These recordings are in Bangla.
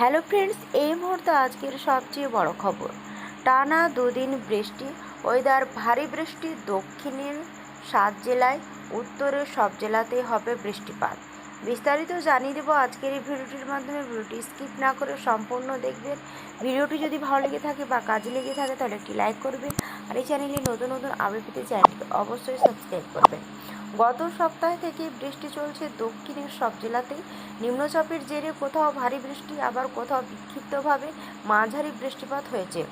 হ্যালো ফ্রেন্ডস, এই মুহূর্তে আজকের সবচেয়ে বড় খবর। টানা দুদিন বৃষ্টি, ওয়েদার ভারী বৃষ্টি, দক্ষিণের সাত জেলায়, উত্তরের সব জেলাতেই হবে বৃষ্টিপাত। বিস্তারিত জানিয়ে দেবো আজকের এই ভিডিওটির মাধ্যমে। ভিডিওটি স্কিপ না করে সম্পূর্ণ দেখবেন। ভিডিওটি যদি ভালো লেগে থাকে বা কাজে লেগে থাকে, তাহলে একটি লাইক করবেন। আর এই চ্যানেলে নতুন নতুন আপডেট পেতে চ্যানেলটিকে অবশ্যই সাবস্ক্রাইব করবেন। গত সপ্তাহ থেকে বৃষ্টি চলছে দক্ষিণের সব জেলাতেই। নিম্নচাপের জেরে কোথাও ভারী বৃষ্টি, আবার কোথাও বিক্ষিপ্তভাবে মাঝারি বৃষ্টিপাত হয়েছে।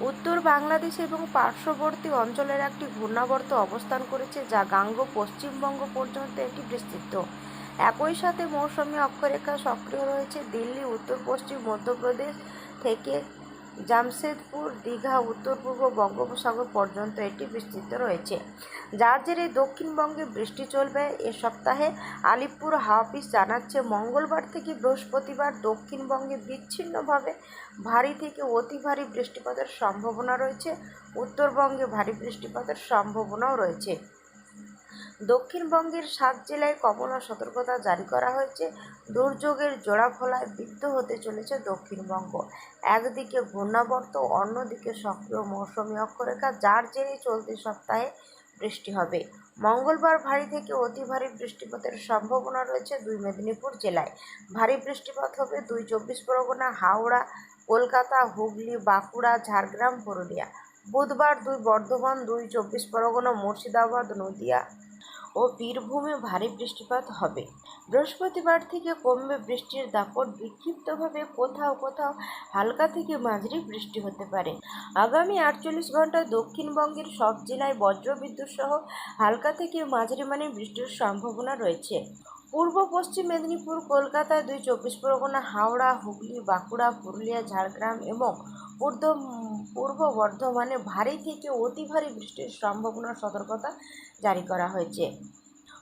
উত্তর বাংলাদেশ এবং পার্শ্ববর্তী অঞ্চলের একটি ঘূর্ণাবর্ত অবস্থান করেছে, যা গাঙ্গ পশ্চিমবঙ্গ পর্যন্ত এটি বিস্তৃত। একই সাথে মৌসুমী অক্ষরেখা সক্রিয় রয়েছে দিল্লি, উত্তর পশ্চিম মধ্যপ্রদেশ থেকে জামশেদপুর, দীঘা, উত্তর পূর্ব বঙ্গোপসাগর পর্যন্ত এটি বিস্তৃত রয়েছে। যার জেরে দক্ষিণবঙ্গে বৃষ্টি চলবে এ সপ্তাহে। আলিপুর হাওয়াপিস জানাচ্ছে, মঙ্গলবার থেকে বৃহস্পতিবার দক্ষিণবঙ্গে বিচ্ছিন্নভাবে ভারী থেকে অতি ভারী বৃষ্টিপাতের সম্ভাবনা রয়েছে। উত্তরবঙ্গে ভারী বৃষ্টিপাতের সম্ভাবনাও রয়েছে। দক্ষিণবঙ্গের সাত জেলায় কমলা সতর্কতা জারি করা হয়েছে। দুর্যোগের জোড়াফলায় বিদ্ধ হতে চলেছে দক্ষিণবঙ্গ। একদিকে ঘূর্ণাবর্ত, অন্যদিকে সক্রিয় মৌসুমী অক্ষরেখা, যার জেরে চলতি সপ্তাহে বৃষ্টি হবে। মঙ্গলবার ভারী থেকে অতি ভারী বৃষ্টিপাতের সম্ভাবনা রয়েছে দুই মেদিনীপুর জেলায়। ভারী বৃষ্টিপাত হবে দুই চব্বিশ পরগনা, হাওড়া, কলকাতা, হুগলি, বাঁকুড়া, ঝাড়গ্রাম, পুরুলিয়া। বুধবার দুই বর্ধমান, দুই চব্বিশ পরগনা, মুর্শিদাবাদ, নদিয়া ও বীরভূমে ভারী বৃষ্টিপাত হবে। বৃহস্পতিবার থেকে কমবে বৃষ্টির দাপট। বিক্ষিপ্তভাবে কোথাও কোথাও হালকা থেকে মাঝারি বৃষ্টি হতে পারে। আগামী আটচল্লিশ ঘন্টায় দক্ষিণবঙ্গের সব জেলায় বজ্রবিদ্যুৎ সহ হালকা থেকে মাঝারি মানে বৃষ্টির সম্ভাবনা রয়েছে। পূর্ব পশ্চিম মেদিনীপুর, কলকাতায় দুই চব্বিশ পরগনা, হাওড়া, হুগলি, বাঁকুড়া, পুরুলিয়া, ঝাড়গ্রাম এবং পূর্ব পূর্ব বর্ধমানে ভারী থেকে অতি ভারী বৃষ্টির সম্ভাবনার সতর্কতা জারি করা হয়েছে।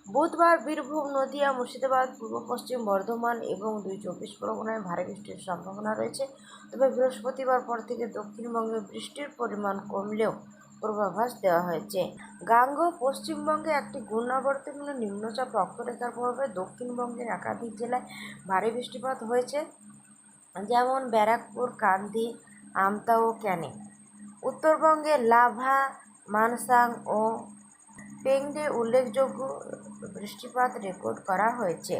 বুধবার বীরভূম, নদিয়া, মুর্শিদাবাদ, পূর্ব পশ্চিম বর্ধমান এবং দুই চব্বিশ পরগনায় ভারী বৃষ্টির সম্ভাবনা রয়েছে। তবে বৃহস্পতিবার পর থেকে দক্ষিণবঙ্গে বৃষ্টির পরিমাণ কমলেও পূর্বাভাস দেওয়া হয়েছে। গাঙ্গ পশ্চিমবঙ্গে একটি ঘূর্ণাবর্তমূল নিম্নচাপ অক্ষরেখার প্রভাবে দক্ষিণবঙ্গের একাধিক জেলায় ভারী বৃষ্টিপাত হয়েছে, যেমন ব্যারাকপুর, কান্দি, আমতা ও ক্যানে উত্তরবঙ্গে লাভা, মানসাং ও পেংডে উল্লেখযোগ্য বৃষ্টিপাত রেকর্ড করা হয়েছে।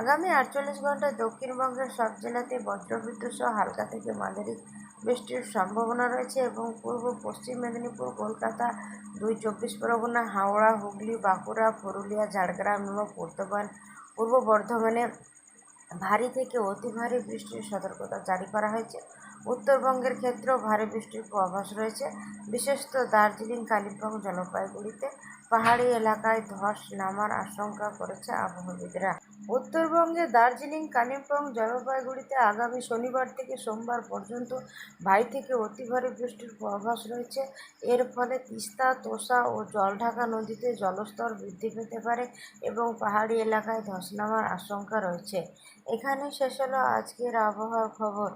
আগামী আটচল্লিশ ঘন্টায় দক্ষিণবঙ্গের সব জেলাতে বজ্রবিদ্যুৎ সহ হালকা থেকে মাঝারি বৃষ্টির সম্ভাবনা রয়েছে এবং পূর্ব পশ্চিম মেদিনীপুর, কলকাতা, দুই চব্বিশ পরগনা, হাওড়া, হুগলি, বাঁকুড়া, পুরুলিয়া, ঝাড়গ্রাম এবং বর্ধমান। পূর্ব বর্ধমানে ভারী থেকে অতি ভারী বৃষ্টির সতর্কতা জারি করা হয়েছে। উত্তরবঙ্গের ক্ষেত্রেও ভারী বৃষ্টির পূর্বাভাস রয়েছে। বিশেষত দার্জিলিং, কালিম্পং জলপাইগুড়িতে পাহাড়ি এলাকায় ধস নামার আশঙ্কা করেছে আবহাওয়াবিদরা। উত্তরবঙ্গে দার্জিলিং, কালিম্পং জলপাইগুড়িতে আগামী শনিবার থেকে সোমবার পর্যন্ত ভারী থেকে অতি ভারী বৃষ্টির পূর্বাভাস রয়েছে। এর ফলে তিস্তা তোষা ও জলঢাকা নদীতে জলস্তর বৃদ্ধি পেতে পারে এবং পাহাড়ি এলাকায় ধস নামার আশঙ্কা রয়েছে। এখানে শেষ হলো আজকের আবহাওয়ার খবর।